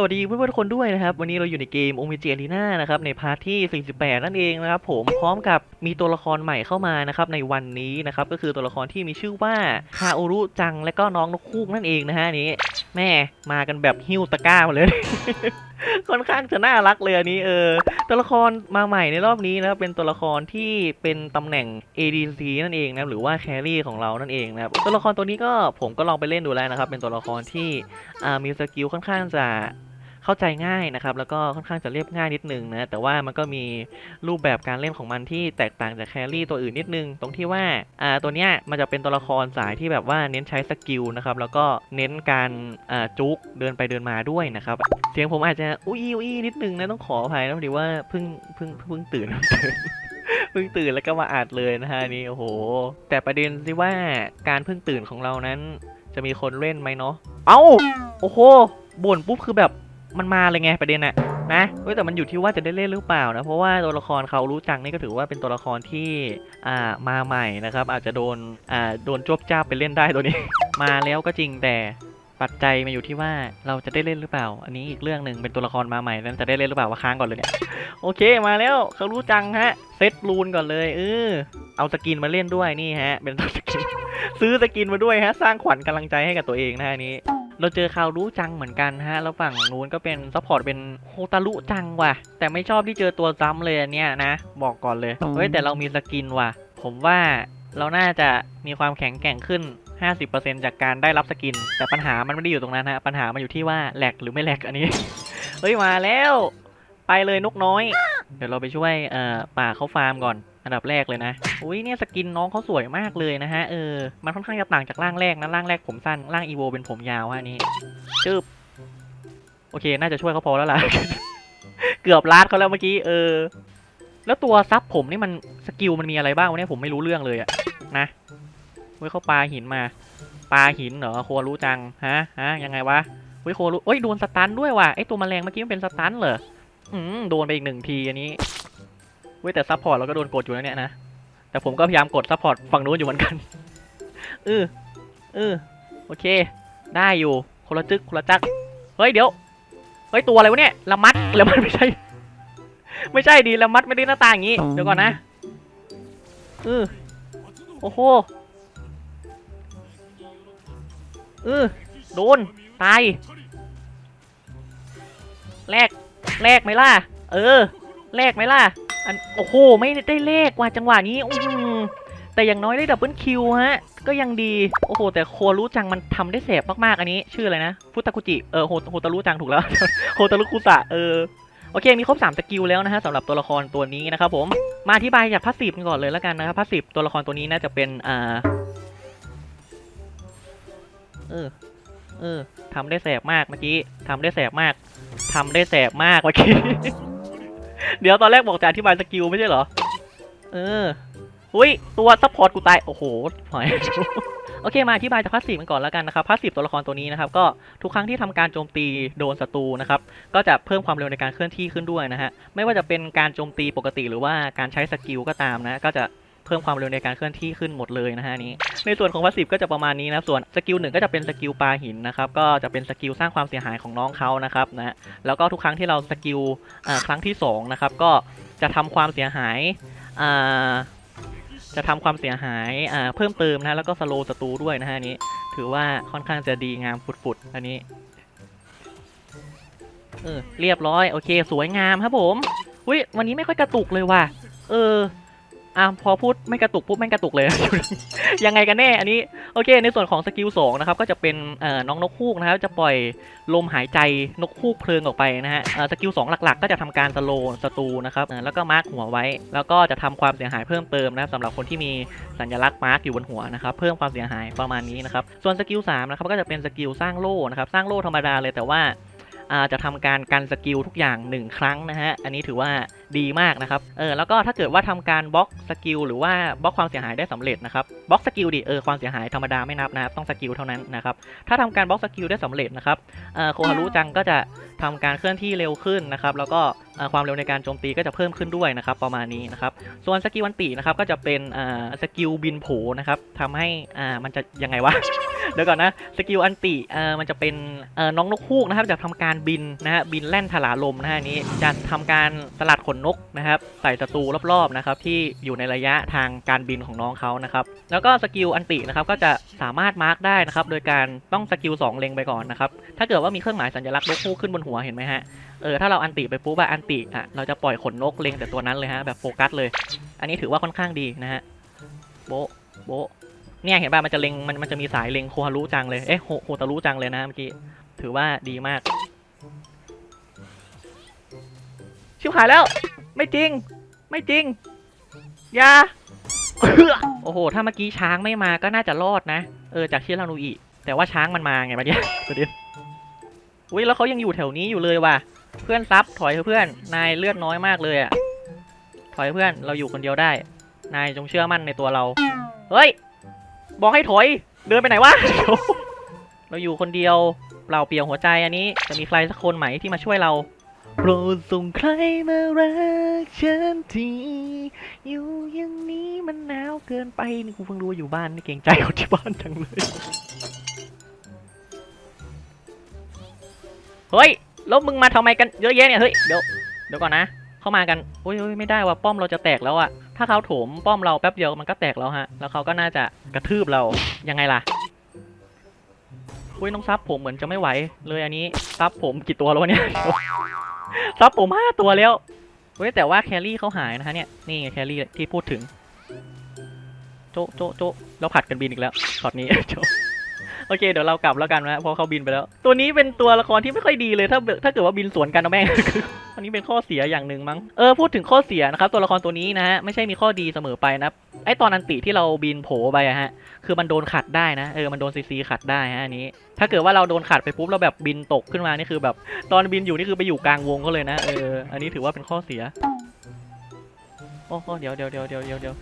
สวัสดีเพื่อนๆคนด้วยนะครับ วันนี้เราอยู่ในเกม o m g Arena นะครับในพาร์ทที่ 48 นั่นเองนะครับผมพร้อมกับมีตัวละครใหม่เข้ามานะครับในวันนี้นะครับก็คือตัวละครที่มีชื่อว่าคาโอรุจังและก็น้องนกคูกนั่นเองนะฮะนี้แม่มากันแบบฮิ้วตะก้ามาเลย ค่อนข้างจะน่ารักเลยอันนี้เออตัวละครมาใหม่ในรอบนี้นะครับเป็นตัวละครที่เป็นตำแหน่ง ADC นั่นเองนะหรือว่าแครี่ของเรานั่นเองนะครับตัวละครตัวนี้ก็ผมก็ลองไปเล่นดูแล้วนะครับเป็นตัวละครที่มีสกิลค่อนข้างจะ เข้าใจง่ายนะครับ แล้วก็ค่อนข้างจะเรียบง่ายนิดนึงนะแต่ว่ามันก็มีรูปแบบการเล่นของมันที่แตกต่างจากแครี่ตัวอื่นนิดนึง ตรงที่ว่าอ่าตัวเนี้ยมันจะเป็นตัวละครสายที่แบบว่าเน้นใช้สกิลนะครับแล้วก็เน้นการอ่าจุกเดินไปเดินมาด้วยนะครับเสียงผมอาจจะอุ้ยอุ้ยนิดนึงนะต้องขออภัยนะพอดีว่าเพิ่งเพิ่งเพิ่งตื่นเพิ่งตื่นแล้วก็มาอัดเลยนะฮะนี่โอ้โห แต่ประเด็นที่ว่าการเพิ่งตื่นของเรานั้น จะมีคนเล่นไหมเนาะเอ้าโอ้โหบ่นปุ๊บคือแบบ มันมาเลยไงประเด็นอะนะเว้ยแต่มันอยู่ที่ว่าจะได้เล่นหรือเปล่านะ เพราะว่าตัวละครเขารู้จังนี่ก็ถือว่าเป็นตัวละครที่อ่ามาใหม่นะครับ อาจจะโดนอ่าโดนจวบจ้าไปเล่นได้ตัวนี้ มาแล้วก็จริงแต่ปัจจัยมาอยู่ที่ว่าเราจะได้เล่นหรือเปล่า อันนี้อีกเรื่องหนึ่งเป็นตัวละครมาใหม่นั้นจะได้เล่นหรือเปล่าว่าค้างก่อนเลยเนี่ยโอเคมาแล้วเขารู้จังฮะเซตรูนก่อนเลยเออเอาสกินมาเล่นด้วยนี่ฮะ เป็นตัวสกินซื้อสกินมาด้วยฮะ สร้างขวัญกำลังใจให้กับตัวเองนะฮะนี้ เราเจอข่าวรู้จังเหมือนกันฮะ แล้วฝั่งนู้นก็เป็นซัพพอร์ตเป็นโฮตารุจังว่ะ แต่ไม่ชอบที่เจอตัวซ้ำเลยอันเนี้ยนะ บอกก่อนเลย เฮ้ยแต่เรามีสกินว่ะ ผมว่าเราน่าจะมีความแข็งแกร่งขึ้น 50%จากการได้รับสกิน แต่ปัญหามันไม่ได้อยู่ตรงนั้นฮะ ปัญหามันอยู่ที่ว่าแหลกหรือไม่แหลกอันนี้ เฮ้ยมาแล้ว ไปเลยนกน้อย เดี๋ยวเราไปช่วยเอ่อป่าเขาฟาร์มก่อน อันดับแรกเลยนะ อุ้ยเนี่ยสกินน้องเขาสวยมากเลยนะฮะ เออ มันค่อนข้างจะต่างจากร่างแรกนะ ร่างแรกผมสั้น ร่างอีโวเป็นผมยาวฮะอันนี้จึบโอเค น่าจะช่วยเขาพอแล้วล่ะ เกือบลาดเขาแล้วเมื่อกี้ เออ แล้วตัวซับผมนี่มันสกิลมันมีอะไรบ้างวะเนี่ยผมไม่รู้เรื่องเลยอะนะ เว้ยเขาปาหินมา ปาหินเหรอโครู้จัง ฮะ ฮะ ยังไงวะ เว้ยโครู้เอ้ยโดนสตันด้วยว่ะ ไอตัวแมลงเมื่อกี้มันเป็นสตันเหรอ อืม โดนไปอีกหนึ่งทีอันนี้ เว้ยแต่ซัพพอร์ตเราก็โดนกดอยู่แล้วเนี่ยนะ แต่ผมก็พยายามกดซัพพอร์ตฝั่งนู้นอยู่เหมือนกันเออเออโอเค ได้อยู่คนละจึกคนละจัก เฮ้ยเดี๋ยวเฮ้ยตัวอะไรวะเนี่ยละมัดละมัดไม่ใช่ ไม่ใช่ดีละมัดไม่ได้หน้าตาอย่างงี้เดี๋ยวก่อนนะเออโอ้โหเออโดนตายแลกแลกไหมล่ะ เออแลกไหมล่ะ อันโอ้โห ไม่ได้เลขว่ะจังหวะนี้อืมแต่อย่างน้อยได้ดับเบิลคิวฮะ ก็ยังดี โอ้โห แต่โครู้จังมันทำได้แสบมากๆ อันนี้ ชื่ออะไรนะ ฟุตากุจิ เออโฮโฮตารุจังถูกแล้ว โฮตารุคุสะเออ โอเค มีครบ3สกิลแล้วนะฮะสำหรับตัวละครตัวนี้นะครับผม มาอธิบายจากพาสซีฟก่อนเลยแล้วกันนะครับพาสซีฟตัวละครตัวนี้น่าจะเป็น อ่า เออ เออทำได้แสบมากเมื่อกี้ทำได้แสบมากทำได้แสบมากเมื่อกี้ เดี๋ยวตอนแรกบอกจะอธิบายสกิลไม่ใช่เหรอ เออ อุ้ยตัวซัพพอร์ตกูตาย โอ้โหหอยโอเคมาอธิบายจากพาสซีฟกันก่อนแล้วกันนะครับพาสซีฟตัวละครตัวนี้นะครับก็ทุกครั้งที่ทำการโจมตีโดนศัตรูนะครับก็จะเพิ่มความเร็วในการเคลื่อนที่ขึ้นด้วยนะฮะไม่ว่าจะเป็นการโจมตีปกติหรือว่าการใช้สกิลก็ตามนะ ก็จะ เพิ่มความเร็วในการเคลื่อนที่ขึ้นหมดเลยนะฮะนี้ ในส่วนของพาสซีฟก็จะประมาณนี้นะส่วนสกิลหนึ่งก็จะเป็นสกิลปลาหินนะครับก็จะเป็นสกิลสร้างความเสียหายของน้องเขานะครับนะแล้วก็ทุกครั้งที่เราสกิลครั้งที่สองนะครับก็จะทำความเสียหายจะทำความเสียหายเพิ่มเติมนะแล้วก็สโลศัตรูด้วยนะฮะนี้ ถือว่าค่อนข้างจะดีงามฝุดๆอันนี้เออเรียบร้อยโอเค สวยงามครับผมอุ้ยวันนี้ไม่ค่อยกระตุกเลยว่ะ เออ อะพอพูดไม่กระตุกปุ๊บแม่กระตุกเลย ยังไงกันแน่อันนี้โอเค ในส่วนของสกิลสองนะครับก็จะเป็นน้องนกฮูกนะครับจะปล่อยลมหายใจนกฮูกเพลิงออกไปนะฮะสกิลสองหลักๆ ก็จะทำการสโลว์ศัตรูนะครับแล้วก็มาร์กหัวไว้ แล้วก็จะทำความเสียหายเพิ่มเติมนะครับสำหรับคนที่มีสัญลักษณ์มาร์กอยู่บนหัวนะครับเพิ่มความเสียหายประมาณนี้นะครับส่วนสกิลสามนะครับก็จะเป็นสกิลสร้างโล่นะครับสร้างโล่ธรรมดาเลยแต่ว่า จะทำการกันสกิลทุกอย่าง 1 ครั้งนะฮะ อันนี้ถือว่าดีมากนะครับ เออ แล้วก็ถ้าเกิดว่าทำการบล็อกสกิลหรือว่าบล็อกความเสียหายได้สำเร็จนะครับ บล็อกสกิลดิ เออ ความเสียหายธรรมดาไม่นับนะครับ ต้องสกิลเท่านั้นนะครับ ถ้าทำการบล็อกสกิลได้สำเร็จนะครับ เออโคฮารุจังก็จะทำการเคลื่อนที่เร็วขึ้นนะครับ แล้วก็ความเร็วในการโจมตีก็จะเพิ่มขึ้นด้วยนะครับ ประมาณนี้นะครับ ส่วนสกิลวันตินะครับก็จะเป็นสกิลบินโผนะครับทำให้มันจะยังไงวะ เดี๋ยวก่อนนะ สกิลอันติเอ่อมันจะเป็นเอ่อน้องนกฮูกนะครับ จะทำการบินนะฮะบินแล่นถลาลมนะฮะนี้จะทำการสลัดขนนกนะครับใส่ศัตรูรอบๆนะครับที่อยู่ในระยะทางการบินของน้องเขานะครับแล้วก็สกิลอันตินะครับก็จะสามารถมาร์กได้นะครับโดยการต้องสกิล2เล็งไปก่อนนะครับถ้าเกิดว่ามีเครื่องหมายสัญลักษณ์นกฮูกขึ้นบนหัวเห็นไหมฮะเออถ้าเราอันติไปปุ๊บอะอันติอะเราจะปล่อยขนนกเล็งแต่ตัวนั้นเลยฮะแบบโฟกัสเลย อันนี้ถือว่าค่อนข้างดีนะฮะโบโบ เนี่ยเห็นป่ะมันจะเล็งมันมันจะมีสายเล็งโคฮารุจังเลย เอ๊ะโฮโฮตารุจังเลยนะเมื่อกี้ ถือว่าดีมาก ชิบหายแล้ว ไม่จริง ไม่จริงอย่าโอ้โห ถ้าเมื่อกี้ช้างไม่มาก็น่าจะรอดนะ เออ จากเชิรานุอิ แต่ว่าช้างมันมาไงมาเนี่ยประเด็นอุ้ยแล้วเขายังอยู่แถวนี้อยู่เลยว่ะ เพื่อนซับถอยเถอะเพื่อน นายเลือดน้อยมากเลยอะถอยเพื่อน เราอยู่คนเดียวได้ นายจงเชื่อมั่นในตัวเรา เฮ้ย บอกให้ถอย เดินไปไหนวะ เราอยู่คนเดียวเปล่าเปลี่ยวหัวใจอันนี้ จะมีใครสักคนไหมที่มาช่วยเรา โปรดส่งใครมารักฉันที อยู่อย่างนี้มันหนาวเกินไป นี่กูเพิ่งรู้ว่าอยู่บ้านนี่เกรงใจคนที่บ้านจังเลย เฮ้ย แล้วมึงมาทำไมกันเยอะแยะเนี่ย เฮ้ย เดี๋ยว เดี๋ยวก่อนนะ เข้ามากันโอ้ยโอ้ยไม่ได้ว่ะป้อมเราจะแตกแล้วอะถ้าเขาโถมป้อมเราแป๊บเดียวมันก็แตกแล้วฮะ แล้วเขาก็น่าจะกระทืบเรา ยังไงล่ะอุ้ยน้องซับผมเหมือนจะไม่ไหว เลยอันนี้ซับผมกี่ตัวแล้วเนี่ยซับผมห้าตัวแล้วเฮ้ยแต่ว่าแครี่เขาหายนะฮะเนี่ยนี่ไงแครี่ที่พูดถึง โจะโจะโจะเราผัดกันบินอีกแล้วช็อตนี้โจะ โอเคเดี๋ยวเรากลับแล้วกันนะเพราะเขาบินไปแล้ว ตัวนี้เป็นตัวละครที่ไม่ค่อยดีเลยถ้าถ้าเกิดว่าบินสวนกันนะแม่งอันนี้เป็นข้อเสียอย่างหนึ่งมั้งเออพูดถึงข้อเสียนะครับตัวละครตัวนี้นะฮะไม่ใช่มีข้อดีเสมอไปนะไอตอนอันติที่เราบินโผไปอะฮะคือมันโดนขัดได้นะเออมันโดนซีซีขัดได้ฮะอันนี้ ถ้าเกิดว่าเราโดนขัดไปปุ๊บเราแบบบินตกขึ้นมานี่คือแบบตอนบินอยู่นี่คือไปอยู่กลางวงก็เลยนะเอออันนี้ถือว่าเป็นข้อเสียโอ้โหเดี๋ยวเดี๋ยวเดี๋ยวเดี๋ยวเดี๋ยวเดียว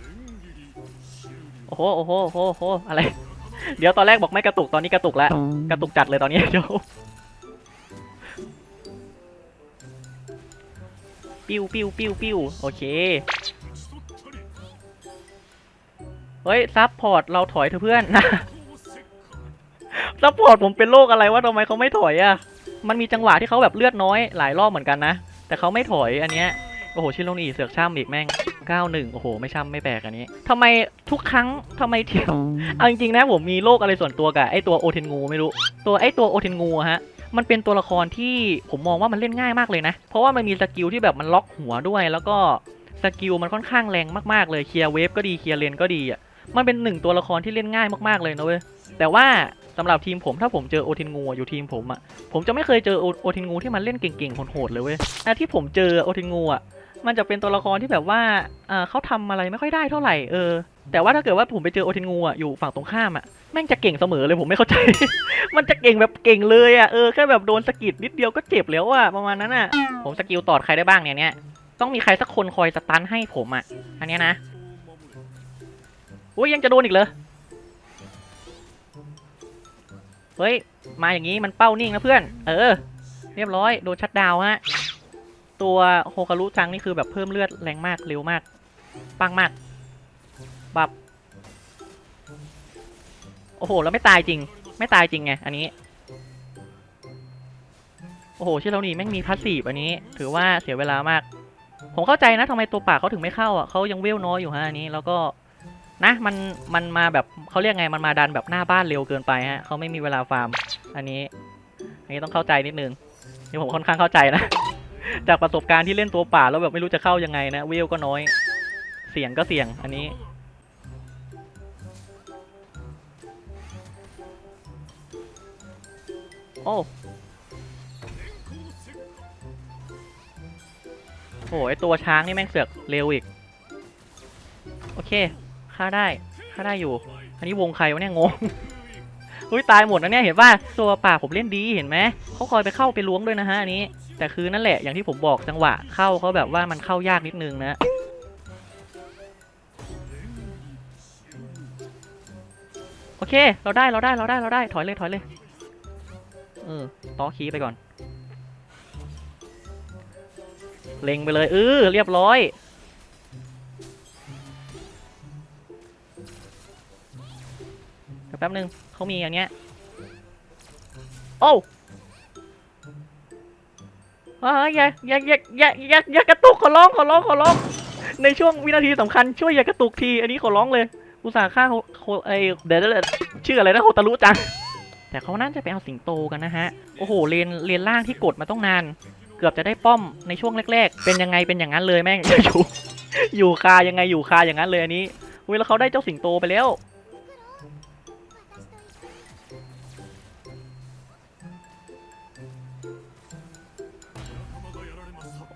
โอ้โหโอ้โหโอ้โหอะไร เดี๋ยวตอนแรกบอกไม่กระตุกตอนนี้กระตุกแล้ว กระตุกจัดเลยตอนนี้เดี๋ยวปิ้วปิ้วปิ้วปิ้วโอเค เฮ้ย ซับพอร์ตเราถอยเถอะเพื่อนซับพอร์ตผมเป็นโรคอะไรวะทำไมเขาไม่ถอยอะมันมีจังหวะที่เขาแบบเลือดน้อยหลายรอบเหมือนกันนะ แต่เขาไม่ถอยอันเนี้ย โอ้โห ชิโรนีเสือกช่ำอีกแม่ง 91 โอ้โห ไม่ช่ำไม่แปลกอันนี้ทำไมทุกครั้งทำไมเที่ยวเอาจริงๆนะผมมีโรคอะไรส่วนตัวกับไอตัวโอเทนงูไม่รู้ ตัวไอตัวโอเทนงูอะฮะมันเป็นตัวละครที่ผมมองว่ามันเล่นง่ายมากเลยนะ เพราะว่ามันมีสกิลที่แบบมันล็อกหัวด้วย แล้วก็สกิลมันค่อนข้างแรงมากๆเลยเคลียร์เวฟก็ดีเคลียร์เลนก็ดีอะมันเป็นหนึ่งตัวละครที่เล่นง่ายมากๆเลยนะเว้ยแต่ว่าสำหรับทีมผมถ้าผมเจอโอเทนงูอะอยู่ทีมผมอะผมจะไม่เคยเจอโอโอเทนงูที่มันเล่นเก่งๆโหดๆเลยเว้ยแต่ที่ผมเจอโอเทนงูอะ มันจะเป็นตัวละครที่แบบว่าเอ่อเขาทำอะไรไม่ค่อยได้เท่าไหร่เออ แต่ว่าถ้าเกิดว่าผมไปเจอโอเทนงูอะอยู่ฝั่งตรงข้ามอะแม่งจะเก่งเสมอเลยผมไม่เข้าใจ มันจะเก่งแบบเก่งเลยอะเออแค่แบบโดนสกิดนิดเดียวก็เจ็บแล้วอะประมาณนั้นอะ ผมสกิลตอดใครได้บ้างเนี่ยเนี่ยต้องมีใครสักคนคอยสตันให้ผมอะ อันเนี้ยนะอุ้ยยังจะโดนอีกเหรอเฮ้ย มาอย่างนี้มันเป้านิ่งนะเพื่อน เออ เรียบร้อย โดนชัดดาวฮะ ตัวโฮคารุจังนี่คือแบบเพิ่มเลือดแรงมากเร็วมาก ปังมาก บับ โอ้โห แล้วไม่ตายจริง ไม่ตายจริงไง อันนี้ โอ้โหชิโรานีแม่งมีพาสซีฟอันนี้ ถือว่าเสียเวลามาก ผมเข้าใจนะทำไมตัวป่าเขาถึงไม่เข้าอะเขายังเวลน้อยอยู่ฮะอันนี้ แล้วก็นะมันมันมาแบบเขาเรียกไงมันมาดันแบบหน้าบ้านเร็วเกินไปฮะเขาไม่มีเวลาฟาร์ม อันนี้ อันนี้ต้องเข้าใจนิดนึงนี่ผมค่อนข้างเข้าใจนะ จากประสบการณ์ที่เล่นตัวป่าแล้วแบบไม่รู้จะเข้ายังไงนะเวลก็น้อย เสียงก็เสียงอันนี้ โอ้โหไอตัวช้างนี่แม่งเสือกเร็วอีก โอเคฆ่าได้ฆ่าได้อยู่ อันนี้วงใครวะเนี่ยงงอุ้ยตายหมดนะเนี่ยเห็นป่ะตัวป่าผมเล่นดีเห็นไหมเขาคอยไปเข้าไปล้วงด้วยนะฮะอันนี้ แต่คือนั่นแหละอย่างที่ผมบอกจังหวะเข้าเขาแบบว่ามันเข้ายากนิดนึงนะโอเค เราได้เราได้เราได้เราได้ถอยเลยถอยเลยเออต่อคีไปก่อน เล็งไปเลยเออเรียบร้อยแป๊บนึงเขามีอย่างเนี้ยโอ้ อ่าอย่าอย่าอย่าอย่าอย่าอย่ากระตุกขอร้องขอร้องขอร้อง ในช่วงวินาทีสำคัญช่วยอย่ากระตุกที อันนี้ขอร้องเลย อุตส่าห์ฆ่าโคไอเดี๋ยวเดี๋ยวเดี๋ยวชื่ออะไรนะโคตารุจัง แต่เขาน่าจะไปเอาสิงโตกันนะฮะ โอ้โหเลนเลนล่างที่กดมาต้องนาน เกือบจะได้ป้อมในช่วงแรก ๆ เป็นยังไงเป็นอย่างนั้นเลยแม่งอยู่อยู่คายังไงอยู่คาอย่างนั้นเลยอันนี้เว้ยแล้วเขาได้เจ้าสิงโตไปแล้ว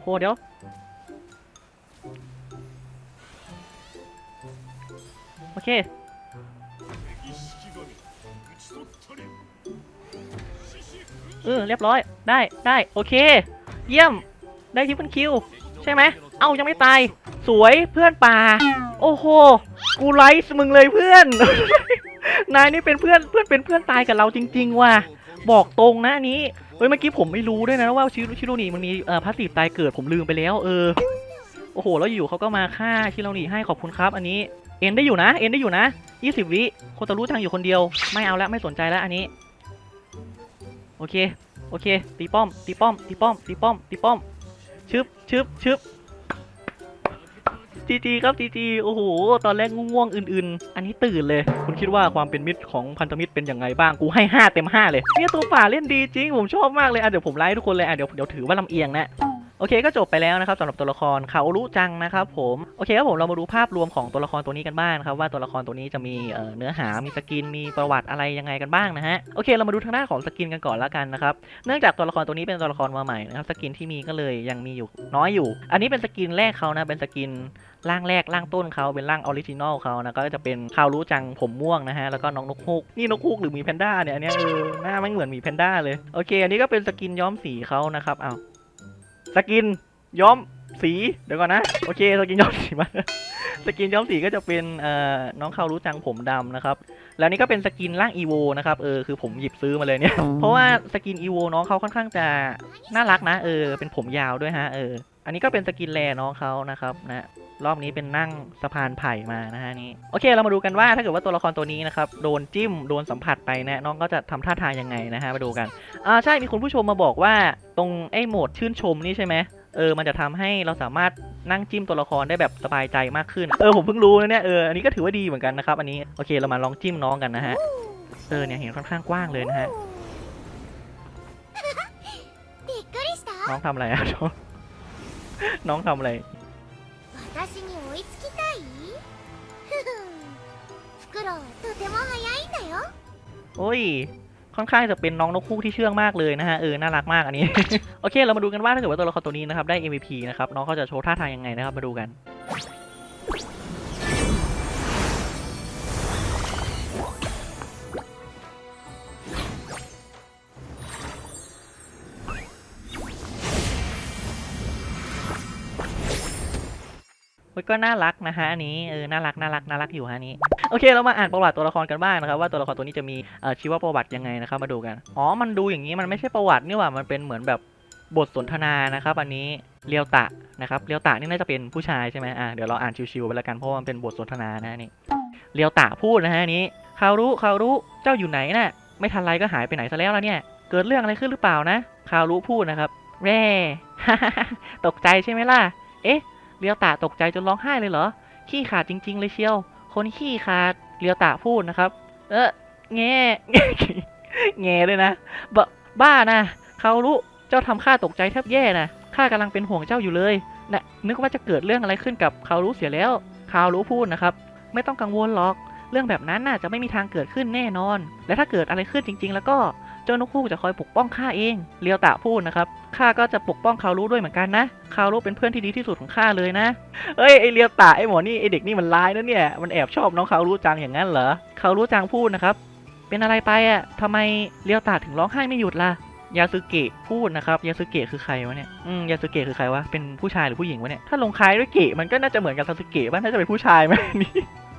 โหเดี๋ยว โอเค เออ เรียบร้อย ได้ ได้ โอเค เยี่ยม ได้ทิปเปิลคิว ใช่ไหม เอ้า ยังไม่ตาย สวยเพื่อนป่า โอ้โห กูไลฟ์มึงเลยเพื่อน นายนี่เป็นเพื่อน เพื่อนเป็นเพื่อนตายกับเราจริง ๆ ว่ะ บอกตรงนะนี้ ฮ้ยเมื่อกี้ผมไม่รู้ด้วยนะว่าชิโรชิโรนีมันมีเอ่อพาสซีฟตายเกิดผมลืมไปแล้วเออโอ้โหแล้วอยู่เขาก็มาฆ่าชิโรนีให้ขอบคุณครับ อันนี้เอ็นได้อยู่นะเอ็นได้อยู่นะ20วิโคตารู้จังอยู่คนเดียว ไม่เอาละไม่สนใจแล้วอันนี้ โอเคโอเค ตีป้อม ตีป้อม ตีป้อม ตีป้อม ตีป้อม ชึบชึบชึบ จีจีครับจีจีโอ้โห ตอนแรกง่วงอื่นๆ อันนี้ตื่นเลย คุณคิดว่าความเป็นมิตรของพันธมิตรเป็นยังไงบ้าง กูให้ 5 เต็ม 5 เลย เนี่ยตัวป่าเล่นดีจริง ผมชอบมากเลย อะเดี๋ยวผมไลฟ์ทุกคนเลย อะเดี๋ยวเดี๋ยวถือว่าลำเอียงนะ โอเคก็จบไปแล้วนะครับสำหรับตัวละครคาโอรุจังนะครับผมโอเคครับผมเรามาดูภาพรวมของตัวละครตัวนี้กันบ้างครับว่าตัวละครตัวนี้จะมีเเนื้อหามีสกินมีประวัติอะไรยังไงกันบ้างนะฮะโอเคเรามาดูทางด้านของสกินกันก่อนละกันนะครับเนื่องจากตัวละครตัวนี้เป็นตัวละครมาใหม่นะครับสกินที่มีก็เลยยังมีอยู่น้อยอยู่ อันนี้เป็นสกินแรกเขานะเป็นสกินร่างแรกร่างต้นเขาเป็นร่างออริจินอลเขานะก็จะเป็นคาโอรุจังผมม่วงนะฮะแล้วก็น้องนกฮูกนี่นกฮูกหรือหมีแพนด้าเนี่ยอันเนี้ยเออหน้าไม่เหมือนมีแพนด้าเลยโอเค อันนี้ก็เป็นสกินย้อมสีเขานะครับอ้า สกินย้อมสีเดี๋ยวก่อนนะโอเคสกินย้อมสีมาสกินย้อมสีก็จะเป็นเอ่อน้องเขารู้จังผมดำนะครับแล้วนี่ก็เป็นสกินร่างอีโวนะครับเออคือผมหยิบซื้อมาเลยเนี่ย เพราะว่าสกินอีโวน้องเขาค่อนข้างจะน่ารักนะเออเป็นผมยาวด้วยฮะเอออันนี้ก็เป็นสกินแลน้องเขานะครับนะ รอบนี้เป็นนั่งสะพานไผ่มานะฮะนี่โอเคเรามาดูกันว่าถ้าเกิดว่าตัวละครตัวนี้นะครับโดนจิ้มโดนสัมผัสไปนะน้องก็จะทำท่าทางยังไงนะฮะมาดูกันอ่าใช่มีคุณผู้ชมมาบอกว่าตรงไอ้โหมดชื่นชมนี่ใช่ไหมเออมันจะทำให้เราสามารถนั่งจิ้มตัวละครได้แบบสบายใจมากขึ้นเออผมเพิ่งรู้นะเนี่ยเอออันนี้ก็ถือว่าดีเหมือนกันนะครับอันนี้โอเคเรามาลองจิ้มน้องกันนะฮะเออเนี่ยเห็นค่อนข้างกว้างเลยนะฮะน้องทำอะไรอะน้องทำอะไร โอ้ย ค่อนข้างจะเป็นน้องนกคู่ที่เชื่องมากเลยนะฮะ เออ น่ารักมากอันนี้ โอเค เรามาดูกันว่าถ้าเกิดว่าตัวละครตัวนี้นะครับได้ MVP นะครับ น้องเขาจะโชว์ท่าทางยังไงนะครับ มาดูกัน ก็น่ารักนะฮะอันนี้เออน่ารักน่ารักน่ารักอยู่ฮะนี้โอเคเรามาอ่านประวัติตัวละครกันบ้างนะครับว่าตัวละครตัวนี้จะมีชีวประวัติยังไงนะครับมาดูกันอ๋อมันดูอย่างนี้มันไม่ใช่ประวัตินี่หว่ามันเป็นเหมือนแบบบทสนทนานะครับ อันนี้เรียวตะนะครับเรียวตะนี่น่าจะเป็นผู้ชายใช่ไหมอะเดี๋ยวเราอ่านชิวๆไปแล้วกันเพราะมันเป็นบทสนทนานะนี่เรียวตะพูดนะฮะอันนี้คารู้คารู้เจ้าอยู่ไหนน่ะไม่ทันไรก็หายไปไหนซะแล้วล่ะเนี่ย เกิดเรื่องอะไรขึ้นหรือเปล่านะคารู้พูดนะครับแร่ตกใจใช่ไหมล่ะ เอ๊ะ เรียวตะตกใจจนร้องไห้เลยเหรอ ขี้ขาดจริง ๆ เลยเชียว คนขี้ขาดเรียวตะพูดนะครับ เออแง่แง่เลยนะบบ้านะเขารู้เจ้าทำข้าตกใจแทบแย่นะข้ากำลังเป็นห่วงเจ้าอยู่เลยนะนึกว่าจะเกิดเรื่องอะไรขึ้นกับเขารู้เสียแล้วเขารู้พูดนะครับ ไม่ต้องกังวลหรอก เรื่องแบบนั้นน่าจะไม่มีทางเกิดขึ้นแน่นอน และถ้าเกิดอะไรขึ้นจริง ๆ แล้วก็ เจ้านกฮูกจะคอยปกป้องข้าเองเรียวตะพูดนะครับข้าก็จะปกป้องคารู้ด้วยเหมือนกันนะคารู้เป็นเพื่อนที่ดีที่สุดของข้าเลยนะเอ้ยไอเรียวตะไอหมอนี่ไอเด็กนี่มันร้ายนะเนี่ยมันแอบชอบน้องคารู้จังอย่างนั้นเหรอคารู้จังพูดนะครับ เป็นอะไรไปอะทำไมเรียวตะถึงร้องไห้ไม่หยุดล่ะยาซึเกะพูดนะครับยาซึเกะคือใครวะเนี่ยอืมยาซึเกะคือใครวะเป็นผู้ชายหรือผู้หญิงวะเนี่ยถ้าลงคล้ายด้วยเกะมันก็น่าจะเหมือนกับซาสึเกะป่ะน่าจะเป็นผู้ชายไหมนี่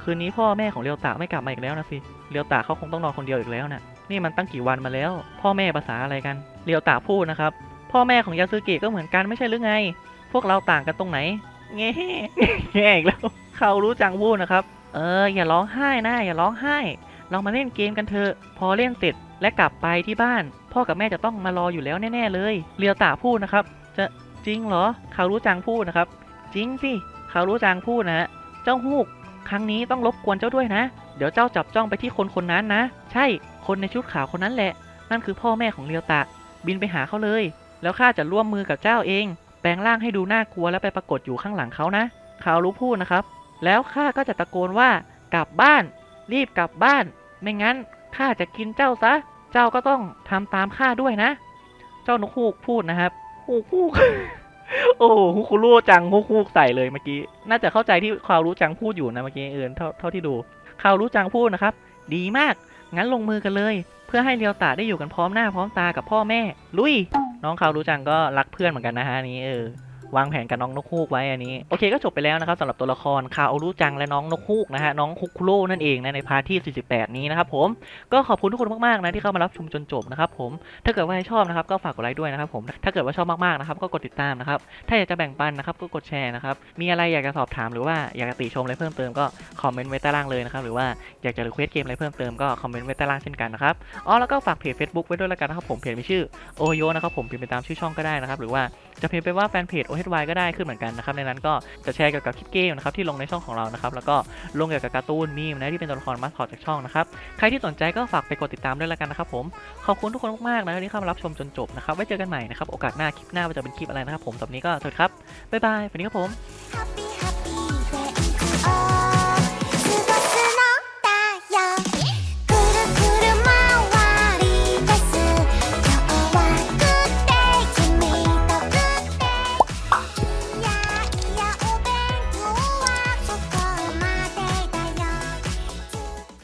คืนนี้พ่อแม่ของเรียวตะไม่กลับมาอีกแล้วนะสิ เรียวตะเขาคงต้องนอนคนเดียวอีกแล้วน่ะ นี่มันตั้งกี่วันมาแล้ว พ่อแม่ภาษาอะไรกันเรียวตะพูดนะครับ พ่อแม่ของยาซึกะก็เหมือนกันไม่ใช่หรือไง พวกเราต่างกันตรงไหนแง่แง่อีกแล้ว เขารู้จังพูดนะครับ เออ อย่าร้องไห้นะอย่าร้องไห้ เรามาเล่นเกมกันเถอะ พอเล่นเสร็จและกลับไปที่บ้าน พ่อกับแม่จะต้องมารออยู่แล้วแน่ๆเลยเรียวตะพูดนะครับ จะจริงเหรอคารู้จังพูดนะครับ จริงสิคารู้จังพูดนะ เจ้าฮูก ครั้งนี้ต้องรบกวนเจ้าด้วยนะ เดี๋ยวเจ้าจับจ้องไปที่คนคนนั้นนะ ใช่ คนในชุดขาวคนนั้นแหละ นั่นคือพ่อแม่ของเรียวตะ บินไปหาเขาเลย แล้วข้าจะร่วมมือกับเจ้าเอง แปลงร่างให้ดูน่ากลัวแล้วไปปรากฏอยู่ข้างหลังเขานะคาวรู้พูดนะครับ แล้วข้าก็จะตะโกนว่ากลับบ้าน รีบกลับบ้าน ไม่งั้นข้าจะกินเจ้าซะ เจ้าก็ต้องทำตามข้าด้วยนะ เจ้านกฮูกพูดนะครับฮูกฮูกโอ้ฮุคุโร่จังฮุกฮูกใส่เลยเมื่อกี้ น่าจะเข้าใจที่คาวรู้จังพูดอยู่นะเมื่อกี้เอินเท่าเท่าที่ดูคาวรู้จังพูดนะครับ ดีมาก งั้นลงมือกันเลย เพื่อให้เรียวตาได้อยู่กันพร้อมหน้าพร้อมตากับพ่อแม่ ลุย น้องเขารู้จังก็รักเพื่อนเหมือนกันนะฮะนี้เออ วางแผนกับน้องนกฮูกไว้อันนี้โอเคก็จบไปแล้วนะครับสำหรับตัวละครคาโอรุจังและน้องนกฮูกนะฮะน้องคุคุโร่นั่นเองนะในพาร์ทที่ 48 นี้นะครับผมก็ขอบคุณทุกคนมากๆนะที่เข้ามารับชมจนจบนะครับผมถ้าเกิดว่าชอบนะครับก็ฝากกดไลค์ด้วยนะครับผมถ้าเกิดว่าชอบมากๆนะครับก็กดติดตามนะครับถ้าอยากจะแบ่งปันนะครับก็กดแชร์นะครับมีอะไรอยากจะสอบถามหรือว่าอยากจะติชมอะไรเพิ่มเติมก็คอมเมนต์ไว้ใต้ล่างเลยนะครับหรือว่าอยากจะรีเควสเกมอะไรเพิ่มเติมก็คอมเมนต์ไว้ใต้ล่างเช่นกันนะครับอ๋อแล้วก็ฝากเพจ Facebook ไว้ด้วยแล้วกันนะครับผมเพจมีชื่อโอโยนะครับผมพิมพ์ไปตามชื่อช่องก็ได้นะครับหรือว่าจะพิมพ์ไปว่าแฟนเพจ HY ก็ได้ขึ้นเหมือนกันนะครับในนั้นก็จะแชร์เกี่ยวกับคลิปเกมนะครับที่ลงในช่องของเรานะครับแล้วก็ลงเกี่ยวกับการ์ตูนมีมนะที่เป็นตัวละครมาสคอตจากช่องนะครับใครที่สนใจก็ฝากไปกดติดตามด้วยละกันนะครับผมขอบคุณทุกคนมากๆนะที่เข้ามารับชมจนจบนะครับไว้เจอกันใหม่นะครับโอกาสหน้าคลิปหน้าว่าจะเป็นคลิปอะไรนะครับผมสำหรับนี้ก็สวัสดีครับบ๊ายบายสวัสดีครับผม happy happy